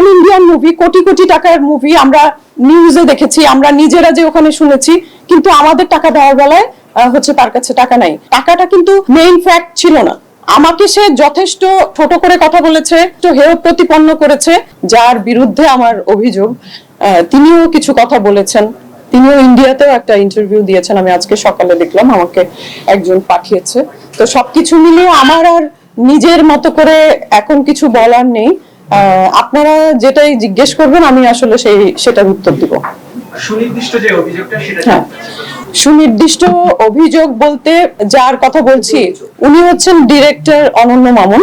Pan Indian movie crore crore টাকার movie আমরা নিউজে দেখেছি, আমরা নিজেরা যে ওখানে শুনেছি, কিন্তু আমাদের টাকা দেওয়ার বেলায় হচ্ছে তার কাছে টাকা নাই। টাকাটা কিন্তু মেইন ফ্যাক্ট ছিল না। আমাকে সে যথেষ্ট ছোট করে কথা বলেছে, তো হেয় প্রতিপন্ন করেছে, যার বিরুদ্ধে আমার অভিযোগ। তিনিও কিছু কথা বলেছেন। তিনিও ইন্ডিয়াতেও একটা ইন্টারভিউ দিয়েছেন, আমি আজকে সকালে দেখলাম, আমাকে একজন পাঠিয়েছে। তো সবকিছু মিলিয়ে আমার আর নিজের মতো করে এখন কিছু বলার নেই। আপনারা যেটাই জিজ্ঞেস করবেন আমি আসলে সেই সেটার উত্তর দিব। সুনির্দিষ্ট যে অভিযোগটা সেটা হ্যাঁ। সুনির্দিষ্ট অভিযোগ বলতে যার কথা বলছি উনি হচ্ছেন ডিরেক্টর অনন্য মামুন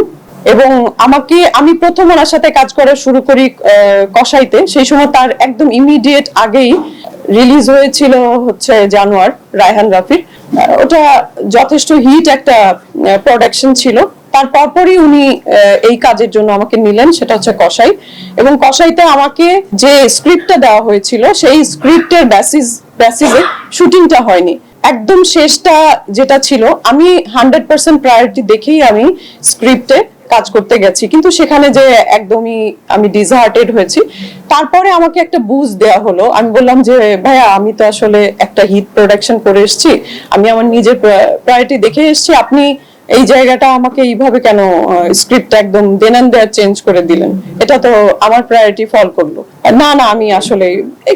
এবং আমাকে আমি প্রথম ওনার সাথে কাজ করা শুরু করি আহ, কসাইতে। সেই সময় তার একদম ইমিডিয়েট আগেই রিলিজ হয়েছিল হচ্ছে জানোয়ার রায়হান রাফির। ওটা যথেষ্ট হিট একটা প্রোডাকশন ছিল। তার পরপরই উনি এই কাজের জন্য আমাকে নিলেন, সেটা হচ্ছে কসাই। এবং কসাইতে আমাকে যে স্ক্রিপ্টটা দেওয়া হয়েছিল, সেই স্ক্রিপ্টের বেসিস বেসিসে শুটিংটা হয়নি। একদম শেষটা যেটা ছিল, আমি হান্ড্রেড পার্সেন্ট প্রায়োরিটি দেখেই আমি স্ক্রিপ্টে কাজ করতে গেছি। কিন্তু সেখানে যে একদমই আমি ডিসহার্টেড হয়েছি। তারপরে আমাকে একটা বুঝ দেওয়া হলো। আমি বললাম যে, ভাইয়া, আমি তো আসলে একটা হিট প্রোডাকশন করে এসেছি। আমি আমার নিজের প্রায়োরিটি দেখে এসেছি। আপনি এই জায়গাটা আমাকে এইভাবে কেন স্ক্রিপ্ট একদম দেনান দেয়ার চেঞ্জ করে দিলেন? এটা তো আমার প্রায়োরিটি ফল করল। না না, আমি আসলে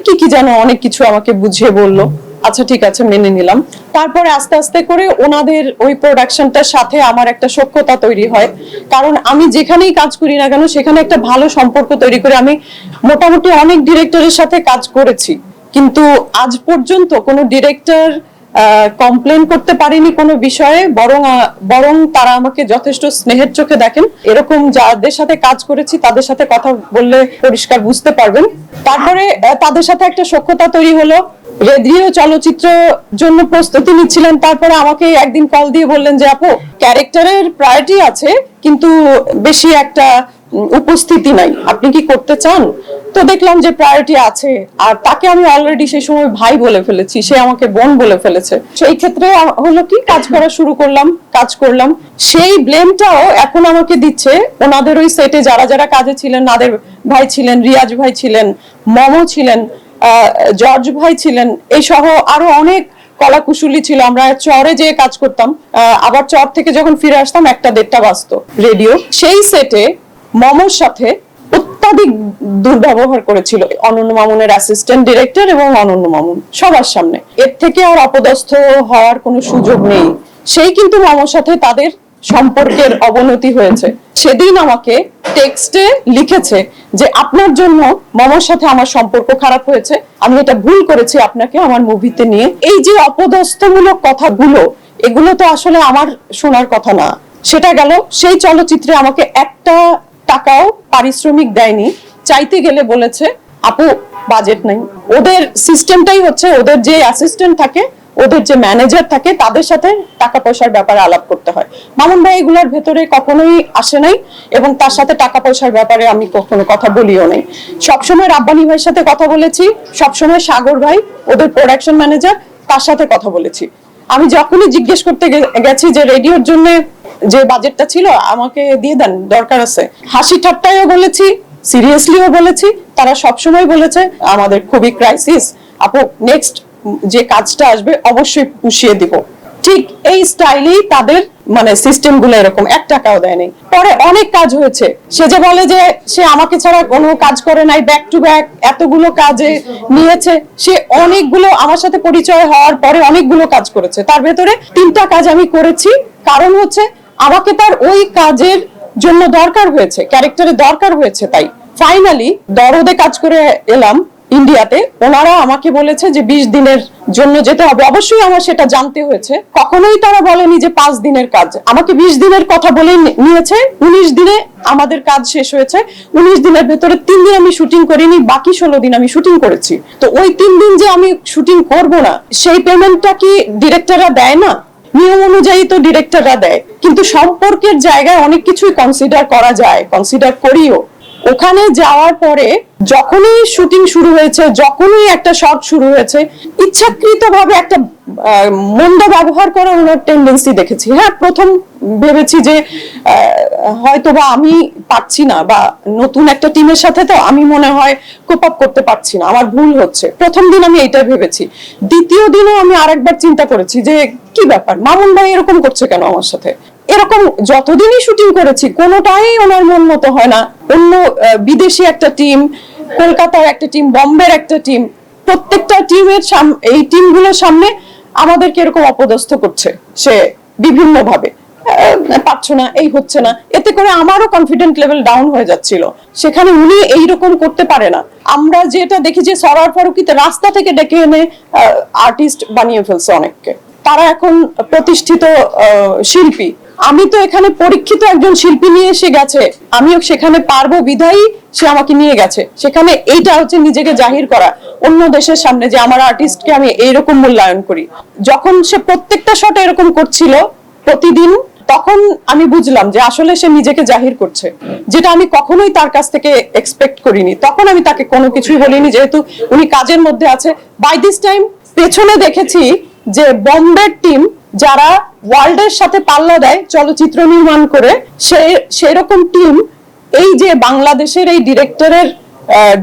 কি কি যেন অনেক কিছু আমাকে বুঝিয়ে বলল। আচ্ছা ঠিক আছে, মেনে নিলাম। তারপরে আস্তে আস্তে করে ওনাদের ওই প্রোডাকশনটার সাথে আমার একটা সখ্যতা তৈরি হয়। কারণ আমি যেখানেই কাজ করি না কেন, সেখানে একটা ভালো সম্পর্ক তৈরি করে আমি মোটামুটি অনেক ডিরেক্টরের সাথে কাজ করেছি। কিন্তু আজ পর্যন্ত কোনো ডিরেক্টর কমপ্লেন করতে পারিনি কোনো বিষয়ে, বরং বরং তারা আমাকে যথেষ্ট স্নেহের চোখে দেখেন। এরকম যাদের সাথে কাজ করেছি, তাদের সাথে কথা বললে পরিষ্কার বুঝতে পারবেন। তারপরে তাদের সাথে একটা সখ্যতা তৈরি হলো। রেডিও চলচ্চিত্র জন্য প্রস্তুতি নিচ্ছিলেন। তারপরে আমাকে একদিন কল দিয়ে বললেন যে, আপু ক্যারেক্টারের প্রায়োরিটি আছে, কিন্তু বেশি একটা উপস্থিতি নাই। আপনি কি করতে চান? তো দেখলাম যে প্রায়োরিটি আছে। আর তাকে আমি অলরেডি সেই সময় ভাই বলে ফেলেছি। সে আমাকে বোন বলে ফেলেছে। সেই ক্ষেত্রে হলো কি? কাজ করা শুরু করলাম কাজ করলাম। সেই ব্লেমটাও এখন আমাকে দিচ্ছে। ওনাদের ওই সেটে যারা যারা কাজে ছিলেন নাদের ভাই ছিলেন রিয়াজ ভাই ছিলেন মমো ছিলেন আহ, জর্জ ভাই ছিলেন এই সহ আরও অনেক কলা কুশলী ছিল। আমরা চরে যেয়ে কাজ করতাম। আহ, আবার চর থেকে যখন ফিরে আসতাম একটা দেড়টা বাজতো। রেডিও? সেই সেটে মমর সাথে অত্যাধিক দুর্ব্যবহার করেছিল অনন্য মামুনের অ্যাসিস্ট্যান্ট ডিরেক্টর এবং অনন্য মামুন সবার সামনে। এর থেকে আর অপদস্থ হওয়ার কোনো সুযোগ নেই। সেই কিন্তু মামুর সাথে তাদের সম্পর্কের অবনতি হয়েছে। সেদিন আমাকে টেক্সটে লিখেছে যে, আপনার জন্য মামার সাথে আমার সম্পর্ক খারাপ হয়েছে। আমি এটা ভুল করেছি। আপনাকে আমার মুভিতে নিয়ে এই যে অপদস্থমূলক কথাগুলো, এগুলো তো আসলে আমার শোনার কথা না। সেটা গেল। সেই চলচ্চিত্রে আমাকে একটা টাকাও পারিশ্রমিক দেয়নি। চাইতে গেলে বলেছে, আপু বাজেট নাই। ওদের সিস্টেমটাই হচ্ছে, ওদের যে অ্যাসিস্ট্যান্ট থাকে, ওদের যে ম্যানেজার থাকে, তাদের সাথে টাকা পয়সার ব্যাপারে আলাপ করতে হয়। মামুন ভাই, এগুলোর ভেতরে কখনোই আসে নাই এবং তার সাথে টাকা পয়সার ব্যাপারে আমি কখনো কথা বলিও নাই। সবসময় রাব্বানি ভাইয়ের সাথে কথা বলেছি, সবসময় সাগর ভাই, ওদের প্রোডাকশন ম্যানেজার তার সাথে কথা বলেছি। আমি যখনই জিজ্ঞেস করতে গেছি যে রেডিওর জন্য যে বাজেটটা ছিল, আমাকে দিয়ে দেন, দরকার আছে। হাসি ঠাট্টায়ও বলেছি সিরিয়াসলিও বলেছি, তারা সবসময় বলেছে, আমাদের খুবই ক্রাইসিস আপু নেক্সট যে কাজটা আসবে, অবশ্যই পুষিয়ে দিব। ঠিক এই স্টাইলেই তাদের মানে সিস্টেমগুলো এরকম, এক টাকাও দেয়নি পরে অনেক কাজ হয়েছে। সে যে বলে যে, সে আমাকে ছাড়া কোনো কাজ করে নাই ব্যাক টু ব্যাক এতগুলো কাজে নিয়েছে, সে অনেকগুলো আমার সাথে পরিচয় হওয়ার পরে অনেকগুলো কাজ করেছে। তার ভেতরে তিনটা কাজ আমি করেছি। কারণ হচ্ছে আমাকে তার ওই কাজের জন্য দরকার হয়েছে ক্যারেক্টারে দরকার হয়েছে তাই। ফাইনালি দরদে কাজ করে এলাম ইন্ডিয়াতে। ওনারা আমাকে বলেছে যে বিশ দিনের জন্য যেতে হবে। অবশ্যই আমার সেটা জানতে হয়েছে। কখনোই তারা বলেনি যে পাঁচ দিনের কাজ। আমাকে বিশ দিনের কথা বলে নিয়েছে। উনিশ দিনে আমাদের কাজ শেষ হয়েছে। উনিশ দিনের ভেতরে তিন দিন আমি শুটিং করিনি, বাকি ষোলো দিন আমি শুটিং করেছি। তো ওই তিন দিন যে আমি শুটিং করব না, সেই পেমেন্টটা কি ডিরেক্টররা দেয় না? নিয়ম অনুযায়ী তো ডিরেক্টররা দেয়। কিন্তু সম্পর্কের জায়গায় অনেক কিছুই কনসিডার করা যায় কনসিডার করিও। ওখানে যাওয়ার পরে যখনই শুটিং শুরু হয়েছে, যখনই একটা শট শুরু হয়েছে ইচ্ছাকৃত ভাবে একটা মন্দ ব্যবহার করার ওনার টেন্ডেন্সি দেখেছি। হ্যাঁ প্রথম ভেবেছি যে হয়তো বা আমি পাচ্ছি না বা নতুন একটা টিমের সাথে তো আমি মনে হয় কোপ আপ করতে পারছি না, আমার ভুল হচ্ছে। প্রথম দিন আমি এটা ভেবেছি। দ্বিতীয় দিনও আমি আরেকবার চিন্তা করেছি যে, কি ব্যাপার? মামুন ভাই এরকম করছে কেন আমার সাথে? এরকম যতদিনই শুটিং করেছি, কোনোটাই ওনার মন মতো হয় না। অন্য বিদেশি একটা টিম, কলকাতার একটা টিম, বম্বের একটা টিম, প্রত্যেকটা টিমের এই টিমগুলোর সামনে আমাদেরকে এরকম অপদস্থ করছে সে বিভিন্ন ভাবে পারছ না, এই হচ্ছে না। এতে করে আমারও কনফিডেন্ট লেভেল ডাউন হয়ে যাচ্ছিল। সেখানে উনি এইরকম করতে পারে না। আমরা যেটা দেখি যে সরার ফারুকিতে রাস্তা থেকে ডেকে এনে আর্টিস্ট বানিয়ে ফেলছে অনেককে। তারা এখন প্রতিষ্ঠিত শিল্পী। আমি তো এখানে পরীক্ষিত একজন শিল্পী নিয়ে এসে গেছে। আমিও সেখানে পারব, বিধায়ী সে আমাকে নিয়ে গেছে। সেখানে এইটা হচ্ছে নিজেকে জাহির করা। অন্য দেশের সামনে যে আমার আর্টিস্টকে আমি এইরকম মূল্যায়ন করি। যখন সে প্রত্যেকটা শট এরকম করছিল প্রতিদিন, তখন আমি বুঝলাম যে আসলে সে নিজেকে জাহির করছে। যেটা আমি কখনোই তার কাছ থেকে এক্সপেক্ট করিনি। তখন আমি তাকে কোনো কিছুই বলিনি, যেহেতু উনি কাজের মধ্যে আছে। বাই দিস টাইম পেছনে দেখেছি যে বম্বের টিম যারা ওয়ার্ল্ডের সাথে পাল্লা দেয় চলচ্চিত্র নির্মাণ করে, সে, সেরকম টিম এই যে বাংলাদেশের এই ডিরেক্টরের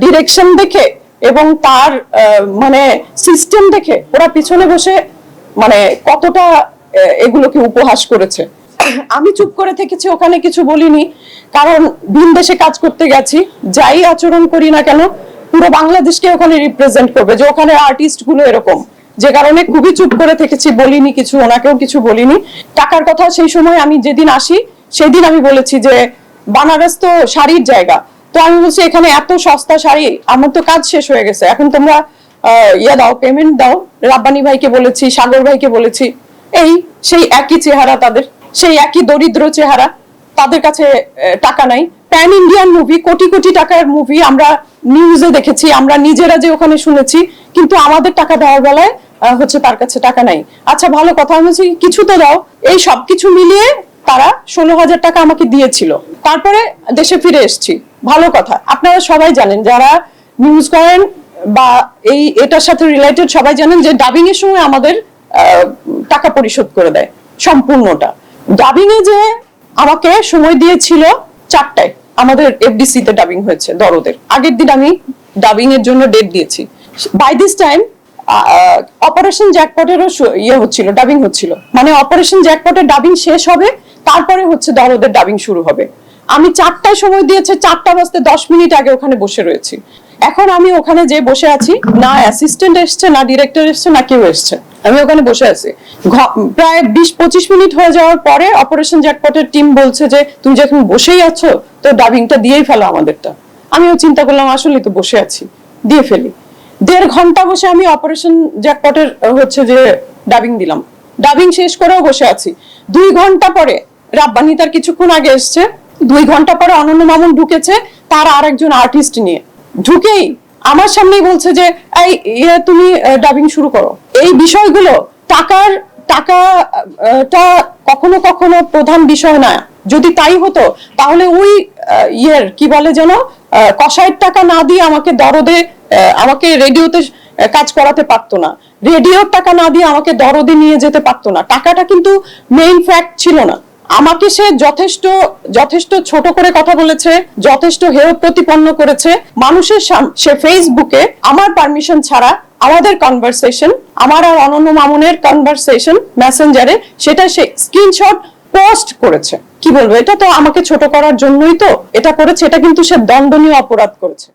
ডিরেকশন দেখে এবং তার মানে সিস্টেম দেখে ওরা পিছনে বসে মানে কতটা এগুলোকে উপহাস করেছে। আমি চুপ করে থেকেছি, ওখানে কিছু বলিনি, কারণ ভিন দেশে কাজ করতে গেছি, যাই আচরণ করি না কেন, পুরো বাংলাদেশকে ওখানে রিপ্রেজেন্ট করবে যে ওখানে আর্টিস্টগুলো এরকম। যে কারণে খুবই চুপ করে থেকেছি, বলিনি কিছু, ওনাকেও কিছু বলিনি। টাকার কথা সেই সময় আমি যেদিন আসি, সেদিন আমি বলেছি যে, বানারস তো শাড়ির জায়গা। তো আমি বলছি, এখানে এত সস্তা শাড়ি, আমার তো কাজ শেষ হয়ে গেছে। এখন তোমরা ইয়ে দাও পেমেন্ট দাও। রাব্বানি ভাইকে বলেছি, সাগর ভাইকে বলেছি, এই, সেই একই চেহারা তাদের, সেই একই দরিদ্র চেহারা, তাদের কাছে টাকা নাই। Pan Indian movie crore crore টাকার মুভি আমরা নিউজে দেখেছি, আমরা নিজেরা যে ওখানে শুনেছি, কিন্তু আমাদের টাকা দেওয়ার বেলায় হচ্ছে তার কাছে টাকা নাই। আচ্ছা ভালো কথা, আমি বলছি, কিছু তো দাও। এই সবকিছু মিলিয়ে তারা ষোলো হাজার টাকা আমাকে দিয়েছিল। তারপরে দেশে ফিরে এসেছি। ভালো কথা। আপনারা সবাই জানেন, যারা নিউজ করেন বা এই এটার সাথে রিলেটেড সবাই জানেন যে ডাবিং এর সময় আমাদের টাকা পরিশোধ করে দেয়, সম্পূর্ণটা। ডাবিং এ যে আমাকে সময় দিয়েছিল চারটায়, আমাদের এফডিসি তে ডাবিং হয়েছে, দরদের। আগের দিন আমি ডাবিং এর জন্য ডেট দিয়েছি। বাই দিস টাইম অপারেশন জ্যাকপটেরও ইয়ে হচ্ছিল ডাবিং হচ্ছিল। মানে অপারেশন জ্যাকপটের ডাবিং শেষ হবে, তারপরে হচ্ছে দরদের ডাবিং শুরু হবে। আমি চারটায় সময় দিয়েছে, চারটা বাজতে দশ মিনিট আগে ওখানে বসে রয়েছি। এখন আমি ওখানে যে বসে আছি, না অ্যাসিস্ট্যান্ট এসছে, না ডিরেক্টর এসছে, না কেউ এসছে। আমি ওখানে বসে আছি। প্রায় বিশ, পঁচিশ মিনিট হয়ে যাওয়ার পরে অপারেশন জ্যাকপটের টিম বলছে যে, তুমি যখন বসেই আছো, তো ডাবিংটা দিয়েই ফেলো আমাদেরটা। আমিও চিন্তা করলাম আসলে তো বসে আছি, দিয়ে ফেলি। দেড় ঘণ্টা বসে আমি অপারেশন জ্যাকপটের হচ্ছে যে ডাবিং দিলাম। ডাবিং শেষ করেও বসে আছি। দুই ঘণ্টা পরে রাব্বানি তার কিছুক্ষণ আগে এসছে। দুই ঘণ্টা পরে অনন্য মামুন ঢুকেছে তার আর একজন আর্টিস্ট নিয়ে। ঢুকেই আমার সামনেই বলছে যে, এই ইয়ে তুমি ডাবিং শুরু করো। এই বিষয়গুলো টাকার টাকাটা কখনো কখনো প্রধান বিষয় না। যদি তাই হতো, তাহলে ওই ইয়ের, কি বলে যেন কষায়ের টাকা না দিয়ে আমাকে দরদে আমাকে রেডিওতে কাজ করাতে পারতো না। রেডিওর টাকা না দিয়ে আমাকে দরদে নিয়ে যেতে পারতো না। টাকাটা কিন্তু মেইন ফ্যাক্ট ছিল না। আমাকে সে যথেষ্ট যথেষ্ট ছোট করে কথা বলেছে, যথেষ্ট হেয় প্রতিপন্ন করেছে। মানুষের সে ফেসবুকে আমার পারমিশন ছাড়া আমাদের কনভারসেশন আমার আর অনন্য মামুনের কনভারসেশন মেসেঞ্জারে সেটা সে স্ক্রিনশট পোস্ট করেছে। কি বলব? এটা তো আমাকে ছোট করার জন্যই তো এটা করেছে, এটা কিন্তু সে দণ্ডনীয় অপরাধ করেছে।